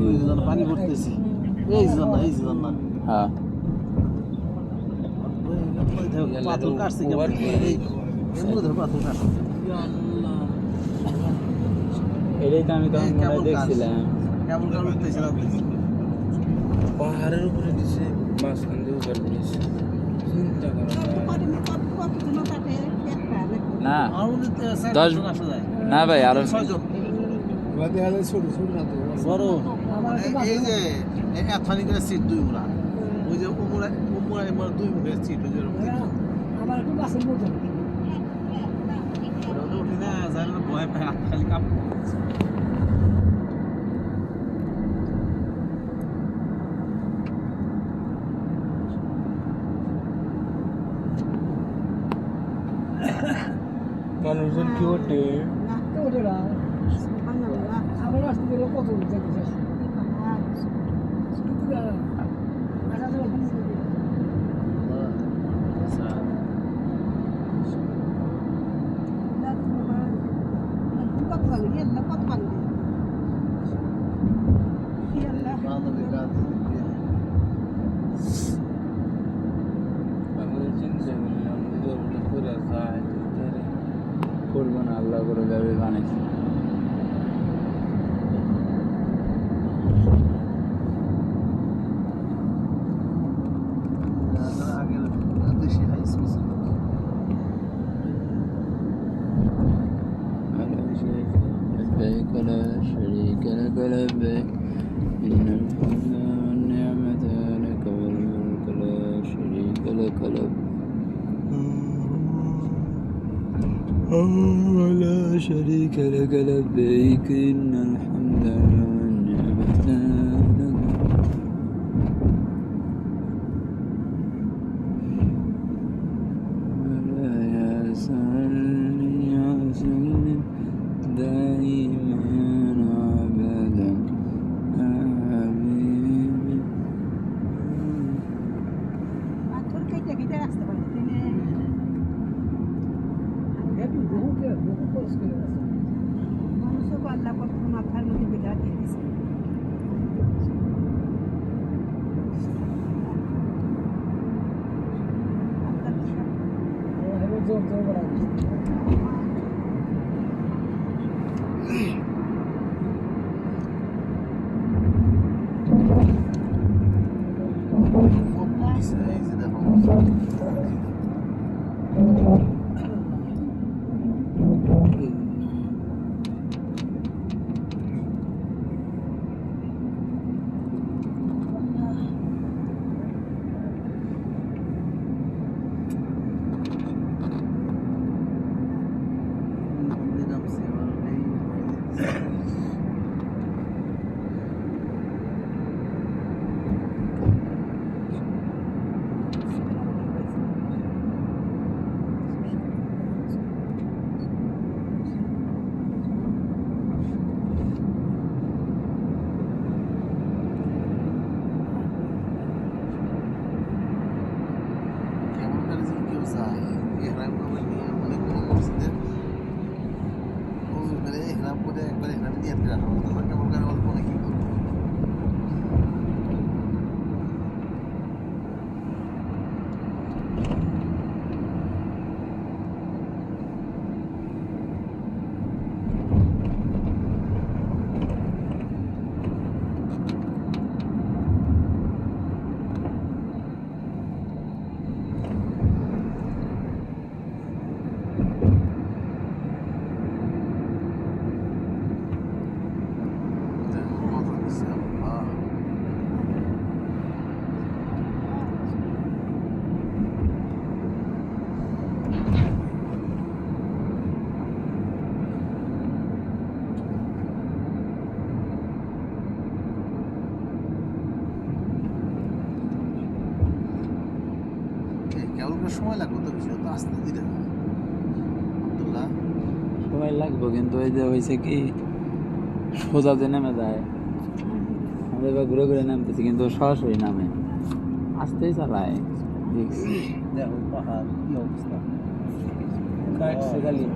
ওই জন্য পানি ভরতেছি এই জন্য এই জন্য হ্যাঁ। পাথর কাটছে কেমন? এই এমনি ধর পাথর কাটছে। এটাই তো আমি তখন মনে দেখছিলাম। কেমন কেমন উঠতেছে পাহাড়ের উপরে দিছে মাঝখান দিয়ে উপর চিন্তা করা না। দশ- না ভাই আরও ছয়জন। বড়। এই- এই যে এই এতখানি করে সিট দুই মুড়া ওই যে উমুরা উমুরা এমন দুই মুখের সিট ওই যে এরকম দেখি। ওটা ওটা উঠি না যায় না ভয় পায় হাত খালি কাপ মানুষজন কি ওঠে لا شريك لك لبيك إن الحمد والنعمة এই যে দেখো কেমন করে যে কেউ যায় এহরাম করে নিয়ে অনেক কোনো মসজিদের ওই করে এহরাম করে একবার এহরাম নিয়ে আসতে রাখা হবে তখন কেমন করে অল্প নাকি করবে কত দিচ্ছে আল্লাহ কেমন করে সময় লাগবে তো বেশি তো আসতে হয় আব্দুল্লাহ? সময় লাগবে কিন্তু ওই যে হয়েছে কি সোজা যে নেমে যায়। আমরা এবার ঘুরে ঘুরে নামতেছি কিন্তু সরাসরি নামে। আসতেই চালায় দেখছি। দেখো পাহাড় কি অবস্থা? খালি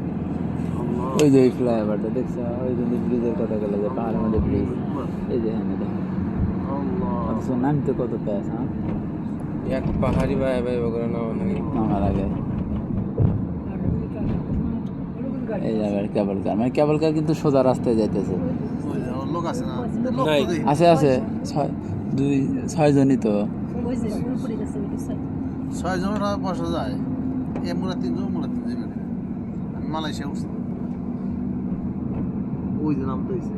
ওই যে ফ্লাইওভারটা দেখছ? ওই যে ব্রিজের কথা গেলে যে পাহাড়ের মধ্যে ব্রিজ। এই যে হ্যাঁ দেখো। নামতে কত হ্যাঁ? এক পাহাড়ি ভাই ভাই বগরা না অনেক নামার আগে। এই জায়গার কেবল কার মানে কেবল কার কিন্তু সোজা রাস্তায় যাইতেছে। আছে না লোক নাই। তো দেখি। আছে আছে। ছয় দুই ছয় জনই তো। ছয় জন বসা যায়। এ মোরা তিনজন মোরা তিনজন মালয়েশিয়া ওই যে নাম তো হয়েছে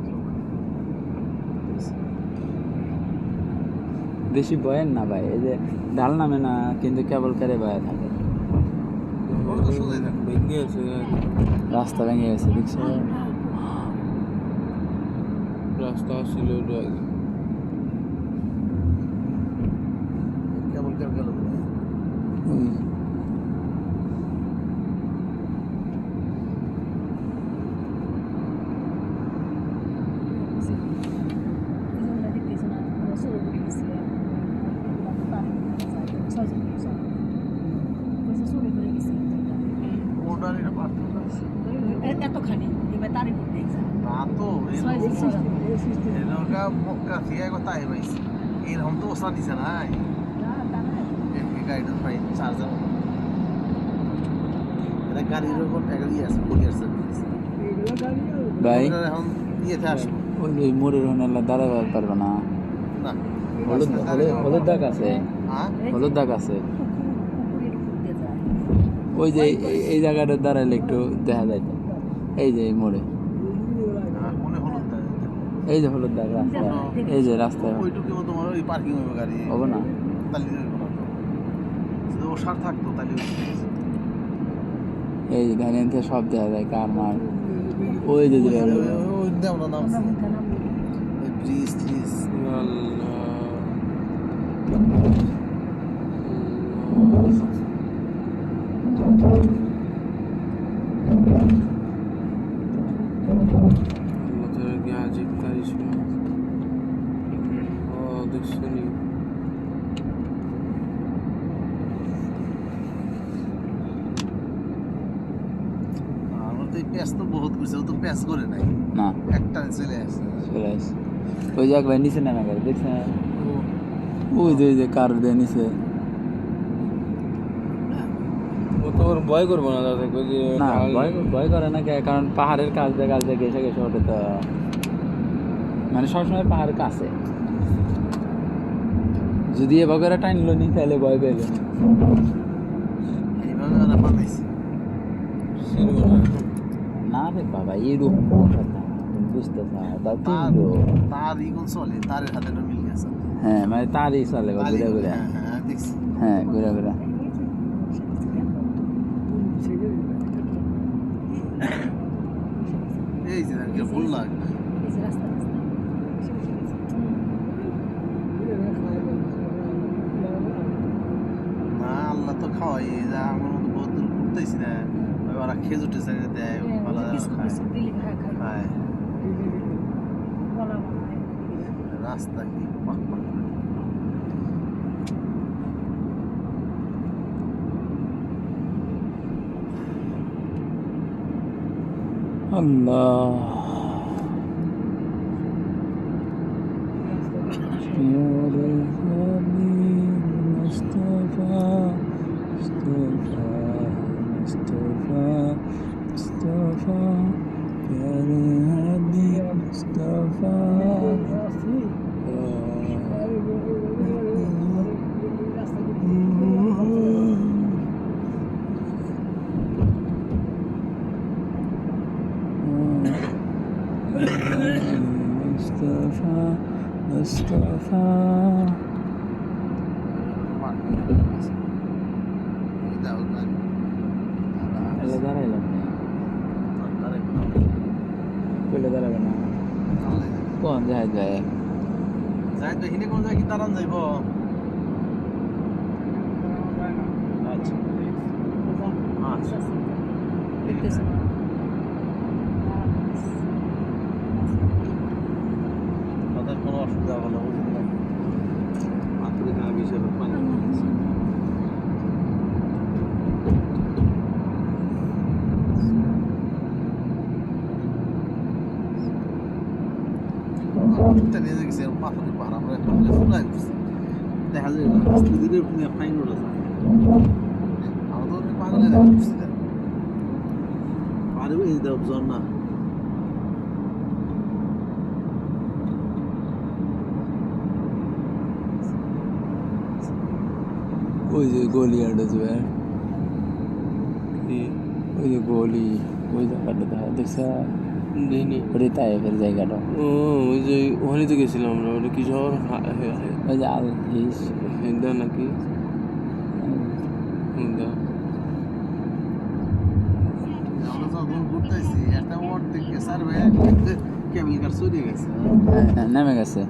বেশি বয়েন না ভাই এই যে ডাল নামে না কিন্তু কেবল কারে বয়ে থাকে। রাস্তা ভেঙে গেছে দেখছ? রাস্তা ছিল কেবল কার গেল ওই ওটার এটা পার্থক্য আছে এতখানি এবার তারই করতে না তো এরকম মক্কা থেকে একবার তাই পাইছি এরকম তো ওসা দিছে না গাড়িটা প্রায় চার্জার এটা গাড়ির উপর একটা ইয়ে আছে কুরিয়ার সার্ভিস ভাই এখন ইয়েতে আসব। ওই যে মোড়ের হনে দাঁড়াতে পারবে না। না। হলুদ হলুদ দাগ আছে। হ্যাঁ? হলুদ দাগ আছে। ওই যে এই- জায়গাটা দাঁড়াইলে একটু দেখা যায় এই যে এই মোড়ে। এই যে হলুদ দাগ রাস্তা এই যে রাস্তায়। ওইটুকু তোমার ওই পার্কিং হবে গাড়ি। হবে না? তাহলে। যদি ওষার থাকতো তাহলে এই যে ধ্যান থেকে সব দেখা যায় কার মার। ওই যে আমরা নাম ব্রিজ ট্রিজ আল্লাহ তাদেরকে আজিব কারিশমা ও দেখছ নি আমরা তো এই প্যাচ তো বহুত করে নাই। না। একটা চলে আসে। চলে আসে। ওই যে একবার নিচে নেমে গেল দেখছেন? ওই যে ওই যে কার দিয়ে নিচে? ও তো ওর ভয় করব না দাদা দেখবে যে না ভয় ভয় করে না কারণ পাহাড়ের কাছ দিয়ে কাছ দিয়ে ঘেসে ঘেসে ওঠে তো। মানে সবসময় পাহাড়ের কাছে। যদি এ বগেরা টাইনলো নি তাহলে ভয় বানাইছে। ছিল না। রে বাবা এরকম বুঝতে তার ইগুন চলে তার হাতে মিল গেছে হ্যাঁ মানে তারই চলে ঘুরে ঘুরে হ্যাঁ ঘুরে ঘুরে এই যে না আল্লাহ তো খাওয়াই আমার মতো বহুত দূর না খেজুর টেজুর দেয় ভালো খায় রাস্তা কি? পাক। প্যারে হাবিব মুস্তাফা মুস্তাফা মুস্তাফা পাক করে গেছে। এই দাও গাড়ি। এলা দাঁড়াইলাম না আর তারে কোনো কইলে দাঁড়াবে না আল্লাহ জানে। কোন যায় যায়। যায় তো হিনে কোন জায়গায় কি তারান যাইব? আচ্ছা। আচ্ছা তাদের কোনো অসুবিধা হলো বুঝলেন না মাত্র এখানে বিশের পানি দিয়েছে। দুইটা নিয়ে গেছে এরকম পাথরে পাহাড় আমরা এখন ফুলাই উঠছি দেখা যায় আস্তে ধীরে নিয়ে ফাইন ওঠা যায় আমরা তো অনেক পাগলে দেখা উঠছি পারে এই দেব ঝর্ণা। ওই যে গলি আড্ডা যে ওই যে গলি ওই জায়গাটা দেখা দেখছ? দেখিনি ওটাই তাইফের জায়গাটা। ও ওই যে ওখানে তো গেছিলাম আমরা ওটা কি শহর ওই যে আল হিস। হেন্দা নাকি? হেন্দা। আমরা যখন ঘুরতেছি একটা ওয়ার্ড থেকে স্যার ভাই কেবল কার চলে গেছে হ্যাঁ, নেমে গেছে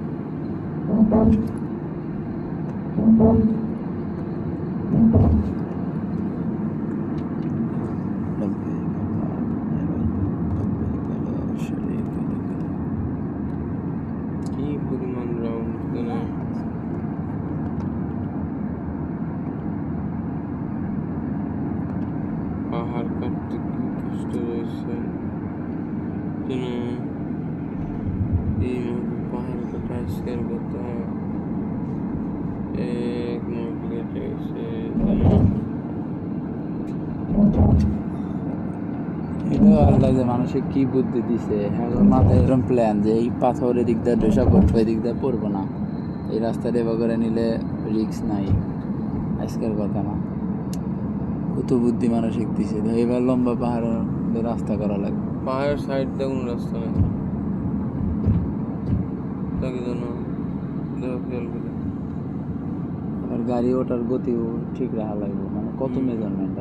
কি পরিমাণ রাউন্ড এখানে পাহাড় কাটতে কি কষ্ট রয়েছে এটাও আল্লাহ মানুষে কি বুদ্ধি দিছে। এখন মাথায় এরকম প্ল্যান যে এই পাথর এদিক দিয়ে ডোসা পড়ব, এদিক দিয়ে পড়ব না। এই রাস্তাটা এবার করে নিলে রিক্স নাই। আজকের কথা না। কত বুদ্ধি মানসিক দিছে। এবার লম্বা পাহাড়ের রাস্তা করা লাগবে। পাহাড়ের সাইড দিয়ে কোনো রাস্তা নেই। তাকে যেন খেয়াল করে। আর গাড়ি ওঠার গতিও ঠিক রাখা লাগবে মানে কত মেজারমেন্ট